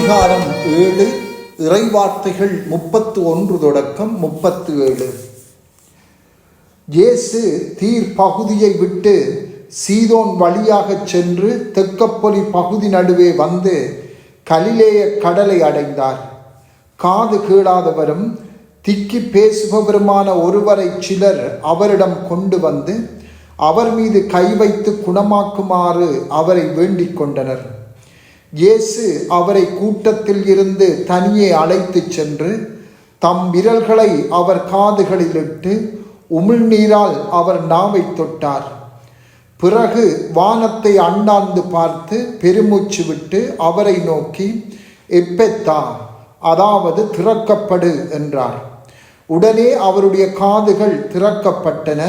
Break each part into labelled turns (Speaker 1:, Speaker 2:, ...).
Speaker 1: அதிகாரம் ஏழு இறைவார்த்தைகள் முப்பத்து ஒன்று தொடக்கம் முப்பத்து ஏழு இயேசு தீர் பகுதியை விட்டு சீதோன் வழியாகச் சென்று தெக்கப்பொலி பகுதி நடுவே வந்து கலிலேய கடலை அடைந்தார். காது கேளாதவரும் திக்கி பேசுபவருமான ஒருவரை சிலர் அவரிடம் கொண்டு வந்து அவர் மீது கை வைத்து குணமாக்குமாறு அவரை வேண்டிக் கொண்டனர். இயேசு அவரை கூட்டத்தில் இருந்து தனியே அழைத்துச் சென்று தம் விரல்களை அவர் காதுகளில் இட்டு உமிழ்நீரால் அவர் நாவை தொட்டார். பிறகு வானத்தை அண்ணாந்து பார்த்து பெருமூச்சு விட்டு அவரை நோக்கி எப்பெத்தா அதாவது திறக்கப்படு என்றார். உடனே அவருடைய காதுகள் திறக்கப்பட்டன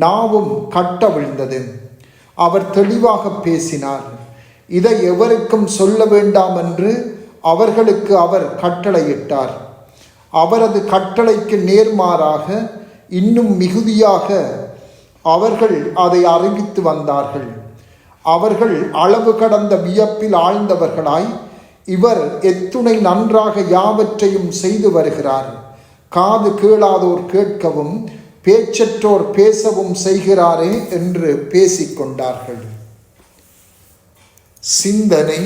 Speaker 1: நாவும் கட்டவிழ்ந்தது அவர் தெளிவாக பேசினார் இதை எவருக்கும் சொல்ல வேண்டாம் என்று அவர்களுக்கு அவர் கட்டளையிட்டார். அவரது கட்டளைக்கு நேர்மாறாக இன்னும் மிகுதியாக அவர்கள் அதை அறிவித்து வந்தார்கள். அவர்கள் அளவு கடந்த வியப்பில் ஆழ்ந்தவர்களாய் இவர் எத்துணை நன்றாக யாவற்றையும் செய்து வருகிறார். காது கேளாதோர் கேட்கவும் பேச்சற்றோர் பேசவும் செய்கிறாரே என்று பேசிக்கொண்டார்கள். சிந்தனை.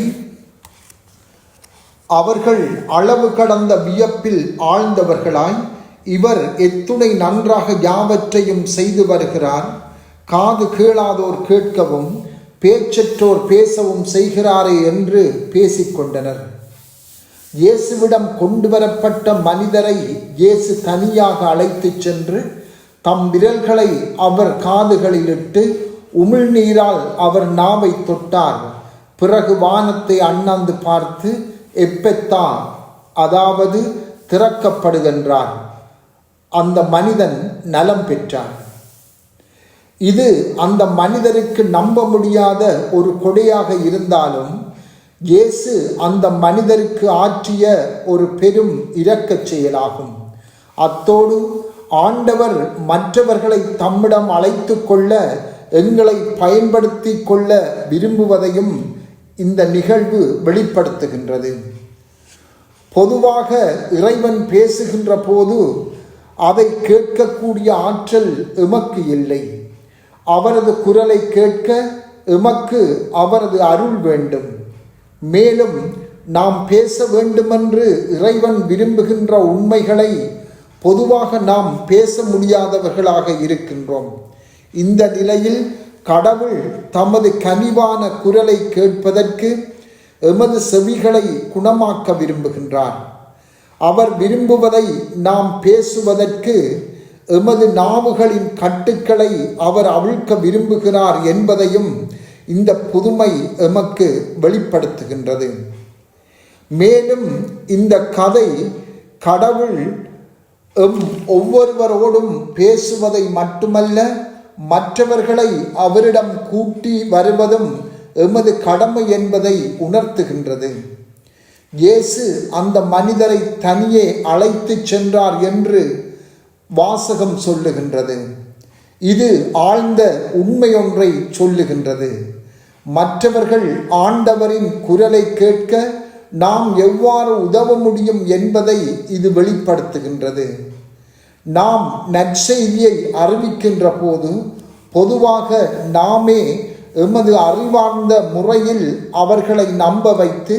Speaker 1: அவர்கள் அளவு கடந்த வியப்பில் ஆழ்ந்தவர்களாய் இவர் எத்துணை நன்றாக யாவற்றையும் செய்து வருகிறார். காது கேளாதோர் கேட்கவும் பேச்சற்றோர் பேசவும் செய்கிறாரே என்று பேசிக்கொண்டனர். இயேசுவிடம் கொண்டு வரப்பட்ட மனிதரை இயேசு தனியாக அழைத்துச் சென்று தம் விரல்களை அவர் காதுகளிலிட்டு உமிழ்நீரால் அவர் நாவை தொட்டார். பிறகு வானத்தை அண்ணாந்து பார்த்து எப்பெத்தா அதாவது திறக்கப்படுகின்றார் அந்த மனிதன் நலம் பெற்றார் இது அந்த மனிதருக்கு நம்ப முடியாத ஒரு கொடையாக இருந்தாலும் இயேசு அந்த மனிதருக்கு ஆற்றிய ஒரு பெரும் இரக்கச் செயலாகும். அத்தோடு ஆண்டவர் மற்றவர்களை தம்மிடம் அழைத்து கொள்ள எங்களை பயன்படுத்தி கொள்ள விரும்புவதையும் இந்த நிகழ்வு வெளிப்படுத்துகின்றது. பொதுவாக இறைவன் பேசுகின்ற போது அதை கேட்கக்கூடிய ஆற்றல் எமக்கு இல்லை. அவரது குரலை கேட்க எமக்கு அவரது அருள் வேண்டும். மேலும் நாம் பேச வேண்டுமென்று இறைவன் விரும்புகின்ற உண்மைகளை பொதுவாக நாம் பேச முடியாதவர்களாக இருக்கின்றோம். இந்த நிலையில் கடவுள் தமது கனிவான குரலை கேட்பதற்கு எமது செவிகளை குணமாக்க விரும்புகின்றார். அவர் விரும்புவதை நாம் பேசுவதற்கு எமது நாவுகளின் கட்டுக்களை அவர் அவிழ்க்க விரும்புகிறார் என்பதையும் இந்த புதுமை எமக்கு வெளிப்படுத்துகின்றது. மேலும் இந்த கதை கடவுள் எம் ஒவ்வொருவரோடும் பேசுவதை மட்டுமல்ல மற்றவர்களை அவரிடம் கூட்டி வருவதும் எமது கடமை என்பதை உணர்த்துகின்றது. இயேசு அந்த மனிதரை தனியே அழைத்துச் சென்றார் என்று வாசகம் சொல்லுகின்றது. இது ஆழ்ந்த உண்மையொன்றை சொல்லுகின்றது. மற்றவர்கள் ஆண்டவரின் குரலை கேட்க நாம் எவ்வாறு உதவ முடியும் என்பதை இது வெளிப்படுத்துகின்றது. நாம் நற்செய்தியை அறிவிக்கின்ற போது பொதுவாக நாமே எமது அறிவார்ந்த முறையில் அவர்களை நம்ப வைத்து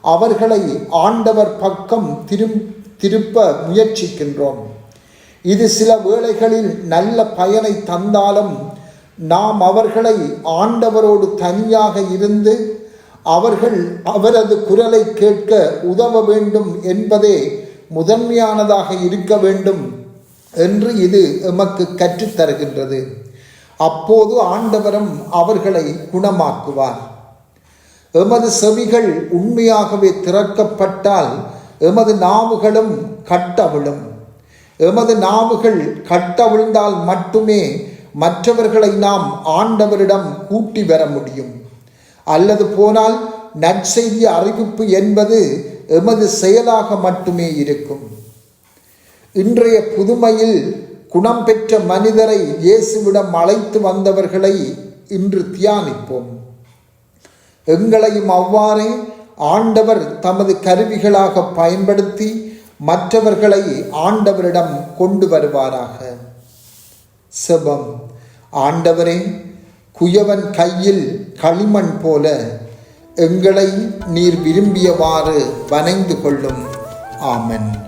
Speaker 1: அவர்களை ஆண்டவர் பக்கம் திரும் திருப்ப முயற்சிக்கின்றோம். இது சில வேளைகளில் நல்ல பயனை தந்தாலும் நாம் அவர்களை ஆண்டவரோடு தனியாக இருந்து அவர்கள் அவரது குரலை கேட்க உதவ வேண்டும் என்பதே முதன்மையானதாக இருக்க வேண்டும். என்று இது எமக்கு கற்றுத்தருகின்றது. அப்போது ஆண்டவரும் அவர்களை குணமாக்குவார். எமது செவிகள் உண்மையாகவே திறக்கப்பட்டால் எமது நாவுகளும் கட்டவிழும். எமது நாவுகள் கட்டவிழ்ந்தால் மட்டுமே மற்றவர்களை நாம் ஆண்டவரிடம் கூட்டி வர முடியும். அல்லது போனால் நற்செய்தி அறிவிப்பு என்பது எமது செயலாக மட்டுமே இருக்கும். இன்றைய புதுமையில் குணம் பெற்ற மனிதரை இயேசுவிடம் அழைத்து வந்தவர்களை இன்று தியானிப்போம். எங்களையும் அவ்வாறே ஆண்டவர் தமது கருவிகளாக பயன்படுத்தி மற்றவர்களை ஆண்டவரிடம் கொண்டு வருவாராக. செபம். ஆண்டவரே குயவன் கையில் களிமண் போல எங்களை நீர் விரும்பியவாறு வனைந்து கொள்ளும். ஆமன்.